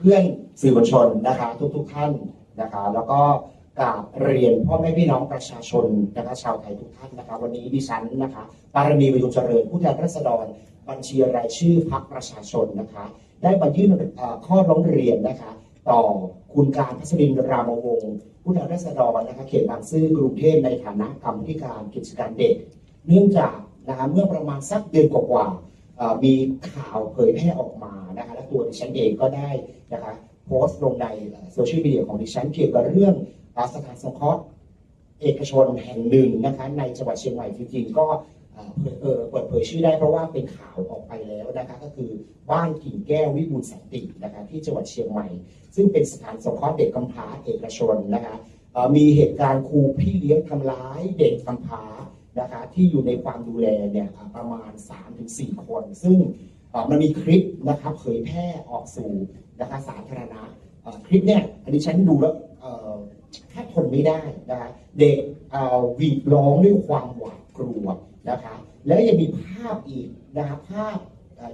เพื่อนสื่อมวลชนนะคะทุกๆท่านนะคะ แล้วก็กราบเรียนพ่อแม่พี่น้องประชาชนนะคะชาวไทยทุกท่านนะคะ วันนี้ดิฉันนะคะปารมีวิรุณเจริญผู้แทนราษฎรบัญชีรายชื่อพรรคประชาชนนะคะ ได้มายื่นข้อร้องเรียนนะคะ ต่อคุณการพัชรินรามวงศ์ผู้แทนราษฎรนะคะเขตบางซื่อกรุงเทพในฐานะกรรมธิการกิจการเด็ก เนื่องจากนะคะเมื่อประมาณสักเดือนกว่าๆมีข่าวเผยแพร่ออกมานะคะ ตัวดิฉันเองก็ได้นะคะโพสต์ลงในโซเชียลมีเดียของดิฉันเกี่ยวกับเรื่องสถานสงเคราะห์เอกชนแห่งหนึ่งนะคะในจังหวัดเชียงใหม่จริงๆก็เปิดเผยชื่อได้เพราะว่าเป็นข่าวออกไปแล้วนะคะก็คือบ้านกิ่งแก้ววิบูลสันตินะคะที่จังหวัดเชียงใหม่ ซึ่งเป็นสถานสงเคราะห์เด็กกำพร้าเอกชนนะคะมีเหตุการณ์ครูพี่เลี้ยงทำร้ายเด็กกำพร้านะคะที่อยู่ในความดูแลเนี่ยประมาณ 3-4 คน ซึ่ง มันมีคลิปนะครับเผยแพร่ออกสู่นะคะสาธารณะคลิปเนี่ยอันนี้ฉันดูแล้วแทบทนไม่ได้นะคะเด็กอวีดร้องด้วยความหวาดกลัวนะคะแล้วยังมีภาพอีกนะคะภาพ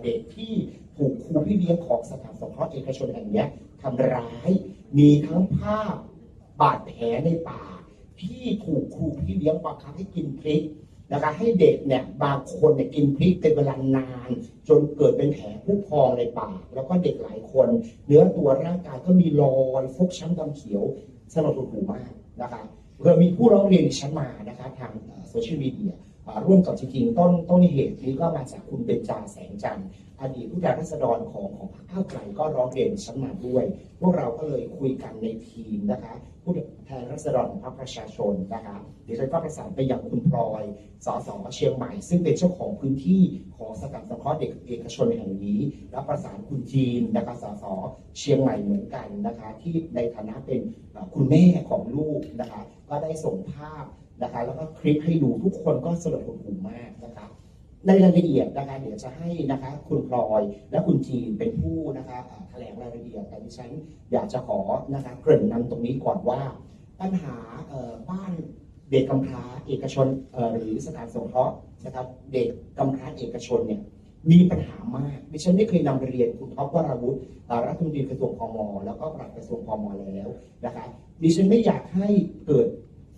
เด็กที่ถูกครูพี่เลี้ยงของสถานสงเคราะห์เอกชนแห่งนี้ทำร้ายมีทั้งภาพบาดแผลในปากที่ถูกครูพี่เลี้ยงบังคับให้กินพริก นะคะให้เด็กเนี่ยบางคนเนี่ยกินพริกเป็นเวลานาน จนเกิดเป็นแผลผู้พองในปาก แล้วก็เด็กหลายคน เนื้อตัวร่างกายก็มีรอยฟกช้ำดำเขียวสลดหูหูมากนะคะเพื่อมีผู้ร้องเรียนชั้นมานะคะทางโซเชียลมีเดียร่วมกับจริงๆต้นต้นเหตุนี้ก็มาจากคุณเบญจาแสงจันทร์ อดีตผู้แทนราษฎรของของพรรคก้าวไกลก็ร้องเรียนฉันมาด้วย พวกเราก็เลยคุยกันในทีมนะคะผู้แทนรัษฎรของพรรคประชาชนนะคะดิฉันก็ประสานไปยังคุณพลอยสสเชียงใหม่ ซึ่งเป็นเจ้าของพื้นที่ของสถานสงเคราะห์เด็กเอกชนแห่งนี้และประสานคุณจีนนะคะสสเชียงใหม่เหมือนกันนะคะที่ในฐานะเป็นคุณแม่ของลูกนะคะก็ได้ส่งภาพนะคะแล้วก็คลิปให้ดูทุกคนก็สลดหดหู่มากนะคะ ในรายละเอียดนะคะเดี๋ยวจะให้นะคะคุณพลอยและคุณจีนเป็นผู้นะคะอ่าแถลงรายละเอียดแต่ดิฉันอยากจะขอนะคะเกริ่นนำตรงนี้ก่อนว่า ปัญหาเอ่อบ้านเด็กกำพร้าเอกชนเอ่อหรือสถานสงเคราะห์นะครับเด็กกำพร้าเอกชนเนี่ยมีปัญหามากดิฉันได้เคยนำเรียนคุณท็อปวราวุฒิอ่ารัฐมนตรีกระทรวงพมแล้วก็ปลัดกระทรวงพมแล้วนะคะดิฉันไม่อยากให้เกิด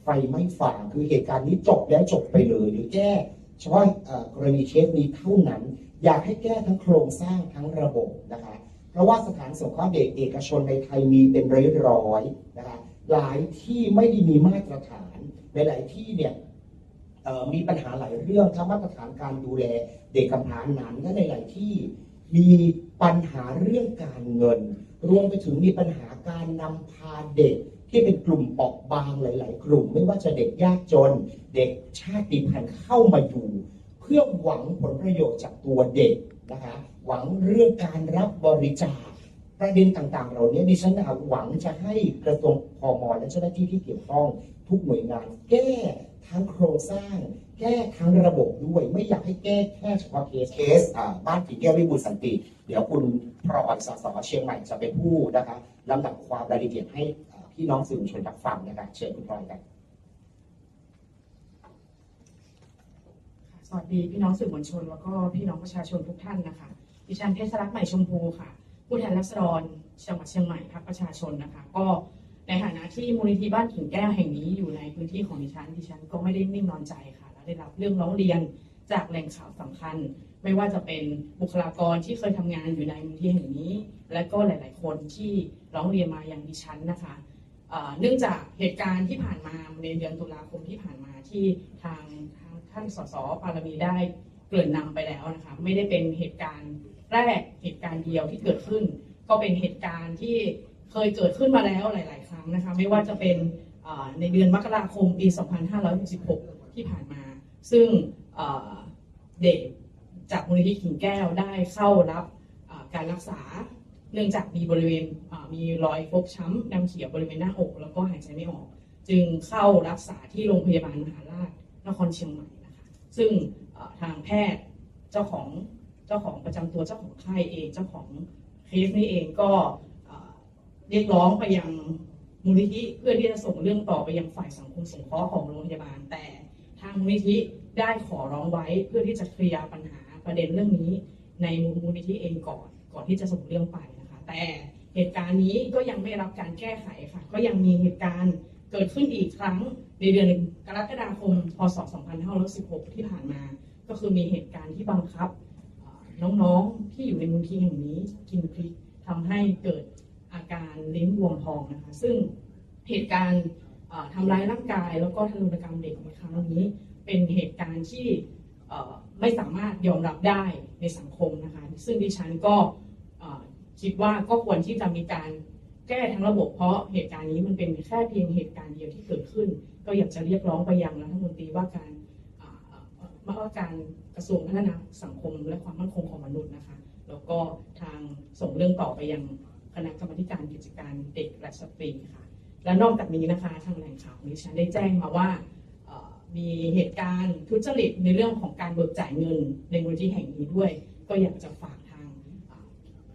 ไฟไหม้ฟางคือเหตุการณ์นี้จบแล้วจบไปเลย หรือแก้ เฉพาะกรณีเคสนี้เท่านั้น อยากให้แก้ทั้งโครงสร้างทั้งระบบนะคะ เพราะว่าสถานสงเคราะห์เด็กเอกชนในไทยมีเป็นร้อยๆนะคะ หลายที่ไม่ได้มีมาตรฐานในหลายที่เนี่ยมีปัญหาหลายเรื่องทั้งมาตรฐานการดูแลเด็กกำพร้านั้นและในหลายที่มีปัญหาเรื่องการเงิน รวมไปถึงมีปัญหาการนำพาเด็ก ที่เป็นกลุ่มเปราะบางหลาย ๆ กลุ่ม ไม่ว่าจะเด็กยากจน เด็กชาติพันธุ์เข้ามาอยู่ เพื่อหวังผลประโยชน์จากตัวเด็กนะคะหวังเรื่องการรับบริจาคประเด็นต่าง ๆ เหล่านี้ดิฉันหวังจะให้กระทรวงพมและเจ้าหน้าที่ที่เกี่ยวข้อง ทุกหน่วยงาน แก้ทั้งโครงสร้าง แก้ทั้งระบบด้วย ไม่อยากให้แก้แค่เฉพาะเคสเคสบ้านผีแก้ววิบูลสันติ เดี๋ยวคุณพรอยสสเชียงใหม่จะเป็นผู้นะคะลำดับความรายละเอียดให้ พี่น้องสื่อมวลชนรับฟังนะคะเชิญคุณพลอยครับสวัสดีพี่น้องสื่อมวลชน แล้วก็พี่น้องประชาชนทุกท่านนะคะดิฉันเพชรรัตน์ใหม่ชมพูค่ะ ผู้แทนรัษฎรจังหวัดเชียงใหม่พรรคประชาชนนะคะ ก็ในฐานะที่มูลนิธิบ้านขิงแก้วแห่งนี้อยู่ในพื้นที่ของดิฉันดิฉันก็ไม่ได้นิ่งนอนใจค่ะ และได้รับเรื่องร้องเรียนจากแหล่งข่าวสำคัญ ไม่ว่าจะเป็นบุคลากรที่เคยทำงานอยู่ในมูลนิธิแห่งนี้ และก็หลาย ๆ คนที่ร้องเรียนมาอย่างดิฉันนะคะ เนื่องจากเหตุการณ์ที่ผ่านมาในเดือนตุลาคมที่ผ่านมาที่ทางท่านสสปารมีได้เกริ่นนำไปแล้วนะคะไม่ได้เป็นเหตุการณ์แรกเหตุการณ์เดียวที่เกิดขึ้น ก็เป็นเหตุการณ์ที่เคยเกิดขึ้นมาแล้วหลาย ๆ ครั้งนะคะไม่ว่าจะเป็นในเดือนมกราคมปี 2566 ที่ผ่านมา ซึ่งเด็กจากมูลนิธิขิงแก้วได้เข้ารับการรักษา เนื่องจากมีบริเวณมีรอยฟกช้ำดำเขียวบริเวณหน้าอก แล้วก็หายใจไม่ออก จึงเข้ารักษาที่โรงพยาบาลมหาราชนครเชียงใหม่นะคะซึ่งทางแพทย์เจ้าของเจ้าของประจำตัวเจ้าของค่ายเองเจ้าของเคสนี้เองก็เรียกร้องไปยังมูลนิธิเพื่อที่จะส่งเรื่องต่อไปยังฝ่ายสังคมสงเคราะห์ของโรงพยาบาล แต่ทางมูลนิธิได้ขอร้องไว้เพื่อที่จะเคลียร์ปัญหาประเด็นเรื่องนี้ ในมูลนิธิเองก่อนก่อนที่จะส่งเรื่องไป แต่เหตุการณ์นี้ก็ยังไม่รับการแก้ไขค่ะ ก็ยังมีเหตุการณ์เกิดขึ้นอีกครั้งในเดือนกรกฎาคม พศ 2516 ที่ผ่านมา ก็คือมีเหตุการณ์ที่บังคับน้องๆที่อยู่ในมูลที่แห่งนี้กินพริกทำให้เกิดอาการลิ้นบวมพองนะคะ ซึ่งเหตุการณ์ทำร้ายร่างกาย แล้วก็ทารุณกรรมเด็กในครั้งนี้ เป็นเหตุการณ์ที่ไม่สามารถยอมรับได้ในสังคมนะคะ ซึ่งดิฉันก็ คิดว่าก็ควรที่จะมีการแก้ทั้งระบบเพราะเหตุการณ์นี้มันเป็นแค่เพียงเหตุการณ์เดียวที่เกิดขึ้น ก็อยากจะเรียกร้องไปยังรัฐมนตรีว่าการว่าการกระทรวงพัฒนาสังคมและความมั่นคงของมนุษย์นะคะ แล้วก็ทางส่งเรื่องต่อไปยังคณะกรรมการกิจการเด็กและสตรีค่ะ และนอกจากนี้นะคะทางแหล่งข่าวของดิฉันได้แจ้งมาว่ามีเหตุการณ์ทุจริตในเรื่องของการเบิกจ่ายเงินในมูลที่แห่งนี้ด้วย ก็อยากจะฝาก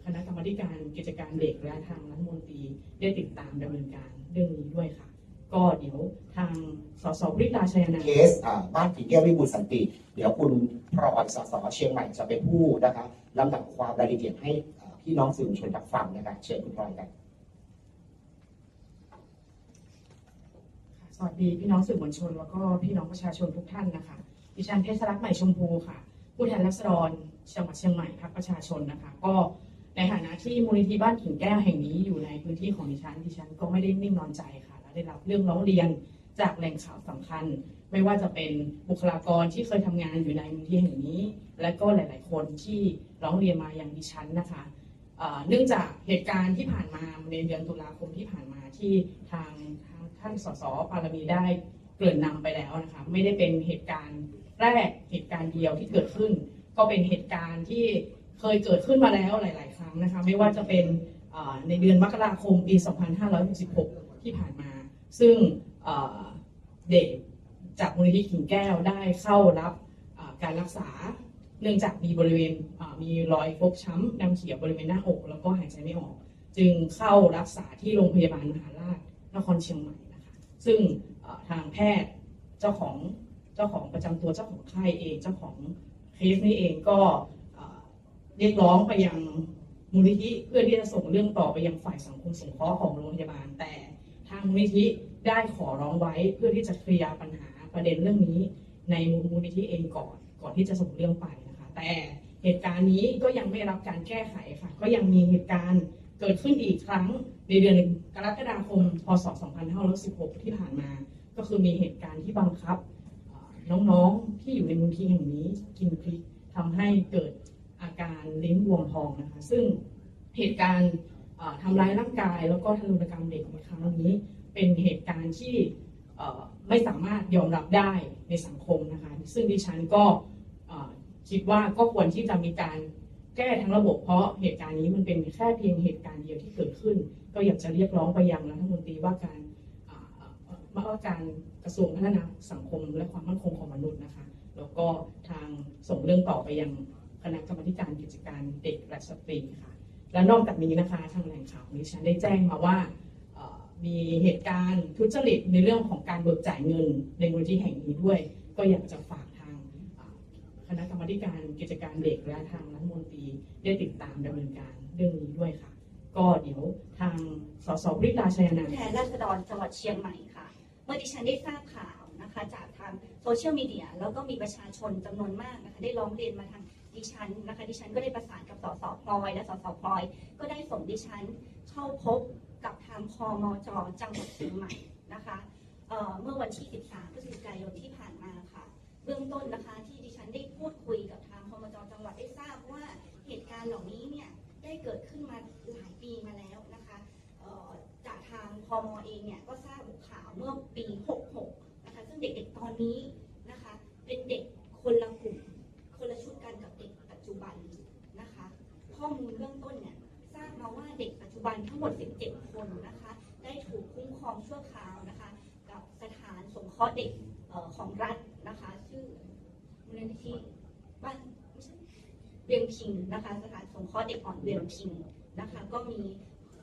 คณะกรรมาธิการกิจการเด็กและทางรัฐมนตรีได้ติดตามดำเนินการเรื่องนี้ด้วยค่ะ ก็เดี๋ยวทางสสบริตาชัยนาเคสอ่าบ้านผีแก้ววิบูลย์สันติ เดี๋ยวคุณพรอยสสเชียงใหม่จะเป็นผู้นะคะลำดับความรายละเอียดให้อ่าพี่น้องสื่อมวลชนรับฟังนะคะเชิญคุณพลอยกัน สวัสดีพี่น้องสื่อมวลชน แล้วก็พี่น้องประชาชนทุกท่านนะคะ ดิฉันเพชรรัตน์ใหม่ชมพูค่ะ ผู้แทนรัษฎรจังหวัดเชียงใหม่พรรคประชาชนนะคะ ก็ ในฐานะที่มูลนิธิบ้านขิงแก้วแห่งนี้อยู่ในพื้นที่ของดิฉันดิฉันก็ไม่ได้นิ่งนอนใจค่ะและได้รับเรื่องร้องเรียนจากแหล่งข่าวสำคัญ ไม่ว่าจะเป็นบุคลากรที่เคยทำงานอยู่ในมูลนิธิแห่งนี้ และก็หลาย ๆ คนที่ร้องเรียนมาอย่างดิฉันนะคะเนื่องจากเหตุการณ์ที่ผ่านมาในเดือนตุลาคมที่ผ่านมาที่ทางทางท่านสสปารมีได้เกริ่นนำไปแล้วนะคะไม่ได้เป็นเหตุการณ์แรกเหตุการณ์เดียวที่เกิดขึ้น ก็เป็นเหตุการณ์ที่ เคยเกิดขึ้นมาแล้วหลาย ๆ ครั้งนะคะ ไม่ว่าจะเป็นในเดือนมกราคมปี 2566 ที่ผ่านมา ซึ่งเด็กจากมูลนิธิขิงแก้วได้เข้ารับการรักษา เนื่องจากมีบริเวณมีรอยฟกช้ำดำเขียวบริเวณหน้าอก แล้วก็หายใจไม่ออก จึงเข้ารักษาที่โรงพยาบาลมหาราชนครเชียงใหม่นะคะซึ่งทางแพทย์เจ้าของเจ้าของประจำตัวเจ้าของไข้เองเจ้าของเคสนี้เองก็ เรียกร้องไปยังมูลนิธิเพื่อที่จะส่งเรื่องต่อไปยังฝ่ายสังคมสงเคราะห์ของโรงพยาบาล แต่ทางมูลนิธิได้ขอร้องไว้เพื่อที่จะเคลียร์ปัญหาประเด็นเรื่องนี้ ในมูลนิธิเองก่อนก่อนที่จะส่งเรื่องไปนะคะแต่เหตุการณ์นี้ก็ยังไม่รับการแก้ไขค่ะ ก็ยังมีเหตุการณ์เกิดขึ้นอีกครั้งในเดือนกรกฎาคม พศ 2516 ที่ผ่านมา ก็คือมีเหตุการณ์ที่บังคับ น้องๆที่อยู่ในมูลที่แห่งนี้กินพริกทำให้เกิด การลิ้นบวมพองนะคะ ซึ่งเหตุการณ์ทำร้ายร่างกาย แล้วก็ทารุณกรรมเด็กในครั้งนี้ เป็นเหตุการณ์ที่ไม่สามารถยอมรับได้ในสังคมนะคะ ซึ่งดิฉันก็คิดว่าก็ควรที่จะมีการแก้ทั้งระบบเพราะเหตุการณ์นี้มันเป็นแค่เพียงเหตุการณ์เดียวที่เกิดขึ้น ก็อยากจะเรียกร้องไปยังรัฐมนตรีว่าการอ่าว่าการกระทรวงพัฒนาสังคมและความมั่นคงของมนุษย์นะคะ แล้วก็ทางส่งเรื่องต่อไปยัง คณะกรรมการกิจการเด็กและสตรีค่ะ และนอกจากนี้นะคะทางแหล่งข่าวของดิฉันได้แจ้งมาว่ามีเหตุการณ์ทุจริตในเรื่องของการเบิกจ่ายเงินในมูลที่แห่งนี้ด้วย ก็อยากจะฝากทางคณะกรรมการกิจการเด็กและทางรัฐมนตรีได้ติดตามดำเนินการเรื่องนี้ด้วยค่ะ ก็เดี๋ยวทางสสบริตาชัยนาผู้แทนราษฎรจังหวัดเชียงใหม่ค่ะ เมื่อดิฉันได้ทราบข่าวนะคะจากทางโซเชียลมีเดียแล้วก็มีประชาชนจำนวนมากนะคะได้ร้องเรียนมาทาง ดิฉันนะคะดิฉันก็ได้ประสานกับสสพลอย และสสพลอย ก็ได้ส่งดิฉันเข้าพบกับทางพมจจังหวัดเชียงใหม่นะคะเเมื่อวันที่ 13พฤศจิกายนที่ผ่านมาค่ะ เบื้องต้นนะคะที่ดิฉันได้พูดคุยกับทางพมจจังหวัดได้ทราบว่าเหตุการณ์เหล่านี้เนี่ยได้เกิดขึ้นมาหลายปีมาแล้วนะคะจากทางพมเองเนี่ยก็ทราบข่าวเมื่อปี 66 นะคะ ซึ่งเด็กๆตอนนี้นะคะเป็นเด็ก มด 17 คนนะคะ ได้ถูกคุ้มครองชั่วคราวนะคะ กับสถานสงเคราะห์เด็กออของรัฐนะคะ ชื่อมูลนิธิบ้านเวียงพิงนะคะ สถานสงเคราะห์เด็กอ่อนเวียงพิงนะคะ ก็มี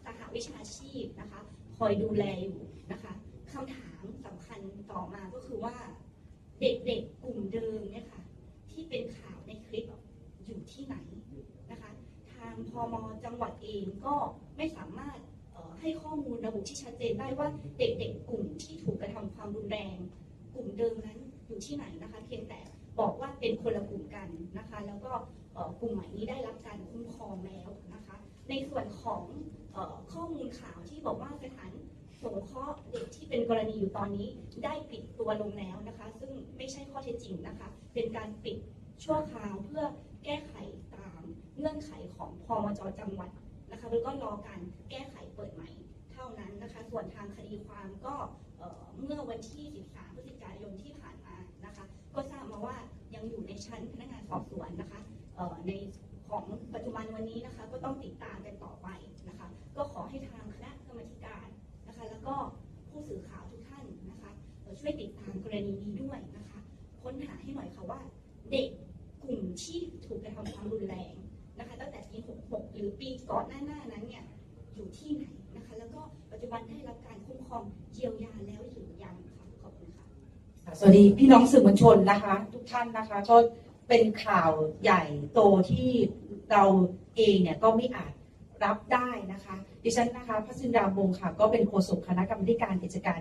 สหวิชาชีพนะคะ คอยดูแลอยู่นะคะคำถามสำคัญต่อมาก็คือว่าเด็กๆกลุ่มเดิมเนี่ยค่ะที่เป็นข่าวในคลิปอยู่ที่ไหนนะคะ ทางพมจังหวัดเองก็ ไม่สามารถให้ข้อมูลระบุที่ชัดเจนได้ว่าเด็กๆกลุ่มที่ถูกกระทำความรุนแรง กลุ่มเดิมนั้นอยู่ที่ไหนนะคะ เพียงแต่บอกว่าเป็นคนละกลุ่มกันนะคะ แล้วก็กลุ่มใหม่นี้ได้รับการคุ้มครองแล้วนะคะ ในส่วนของอข้อมูลข่าวที่บอกว่าสถานสงเคราะห์เด็กที่เป็นกรณีอยู่ตอนนี้ได้ปิดตัวลงแล้วนะคะ ซึ่งไม่ใช่ข้อเท็จจริงนะคะ เป็นการปิดชั่วคราวเพื่อแก้ไขตามเงื่อนไขของพมจจังหวัด นะคะแล้วก็รอการแก้ไขเปิดใหม่เท่านั้นนะคะส่วนทางคดีความก็เอ่อเมื่อวันที่ 13 พฤศจิกายนที่ผ่านมานะคะก็ทราบมาว่ายังอยู่ในชั้นพนักงานสอบสวนนะคะในของปัจจุบันวันนี้นะคะก็ต้องติดตามกันต่อไปนะคะก็ขอให้ทางคณะกรรมการนะคะแล้วก็ผู้สื่อข่าวทุกท่านนะคะช่วยติดตามกรณีนี้ด้วยนะคะค้นหาให้หน่อยค่ะว่าเด็กกลุ่มที่ถูกกระทำความรุนแรงนะคะ ตั้งแต่ปี 66 ห รือปีก่อนหน้าหน้านั้นเนี่ยอยู่ที่ไหนนะคะ แล้วก็ปัจจุบันได้รับการคุ้มครองเยียวยาแล้วหรือยังค่ะขอบคุณค่ะสวัสดีพี่น้องสื่อมวลชนนะคะ ทุกท่านนะคะก็เป็นข่าวใหญ่โตที่เราเองเนี่ยก็ไม่อาจรับได้นะคะ ดิฉันนะคะพัชรินดาวงค่ะ ก็เป็นโฆษกคณะกรรมการกิจการ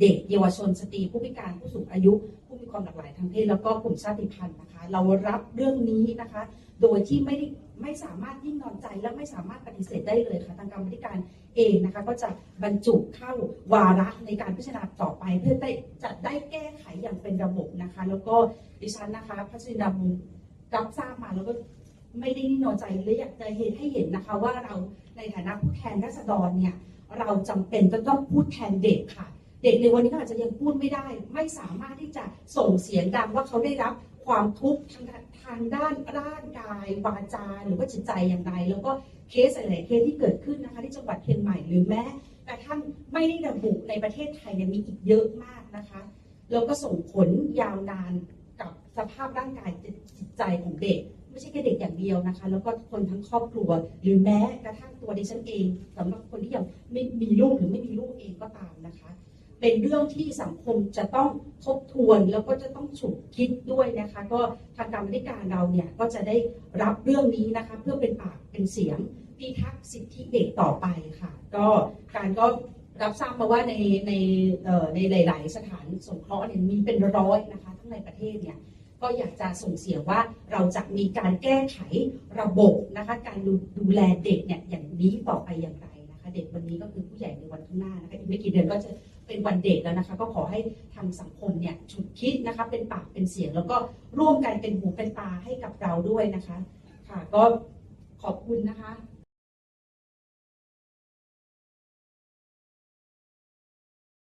เด็กเยาวชนสตรีผู้พิการผู้สูงอายุ ผู้มีความหลากหลายทางเพศแล้วก็กลุ่มชาติพันธุ์นะคะ เรารับเรื่องนี้นะคะ โดยที่ไม่ได้ ไม่สามารถยิ่งนอนใจและไม่สามารถปฏิเสธได้เลยค่ะทางกรรมธิการเองนะคะก็จะบรรจุเข้าวาระในการพิจารณาต่อไป เพื่อได้จะได้แก้ไขอย่างเป็นระบบนะคะ แล้วก็ดิฉันนะคะพัชรินดามุงรับทราบมาแล้วก็ไม่ได้นิ่งนอนใจและอยากจะเห็นให้เห็นนะคะ ว่าเราในฐานะผู้แทนราษฎรเนี่ยเราจำเป็นจะต้องพูดแทนเด็กค่ะ เด็กในวันนี้เขาอาจจะยังพูดไม่ได้ ไม่สามารถที่จะส่งเสียงดังว่าเขาได้รับ ความทุกข์ทางด้านร่างกายวาจาหรือว่าจิตใจอย่างไร แล้วก็เคสหลายๆเคสที่เกิดขึ้นนะคะที่จังหวัดเชียงใหม่หรือแม้กระทั่งไม่ได้ระบุในประเทศไทยเนี่ยมีอีกเยอะมากนะคะแล้วก็ส่งผลยาวนานกับสภาพร่างกายจิตใจของเด็ก ไม่ใช่แค่เด็กอย่างเดียวนะคะ แล้วก็คนทั้งครอบครัว หรือแม้กระทั่งตัวดิฉันเองสำหรับคนที่ยังไม่มีลูกหรือไม่มีลูกเองก็ตามนะคะ เป็นเรื่องที่สังคมจะต้องทบทวนแล้วก็จะต้องฉุกคิดด้วยนะคะ ก็ทางการบริการเราเนี่ยก็จะได้รับเรื่องนี้นะคะ เพื่อเป็นปากเป็นเสียงพิทักษ์สิทธิเด็กต่อไปค่ะ ก็การก็รับทราบมาว่าในในในหลาย ๆ สถานสงเคราะห์เนี่ยมีเป็นร้อยนะคะทั้งในประเทศเนี่ยก็อยากจะส่งเสียงว่าเราจะมีการแก้ไขระบบนะคะการดูดูแลเด็กเนี่ยอย่างนี้ต่อไปอย่างไรนะคะ เด็กวันนี้ก็คือผู้ใหญ่ในวันข้างหน้านะคะอีกไม่กี่เดือนก็จะ เป็นวันเด็กแล้วนะคะ ก็ขอให้ทางสังคมเนี่ยฉุดคิดนะคะเป็นปากเป็นเสียง แล้วก็ร่วมกันเป็นหูเป็นตาให้กับเราด้วยนะคะ ค่ะ ก็ขอบคุณนะคะ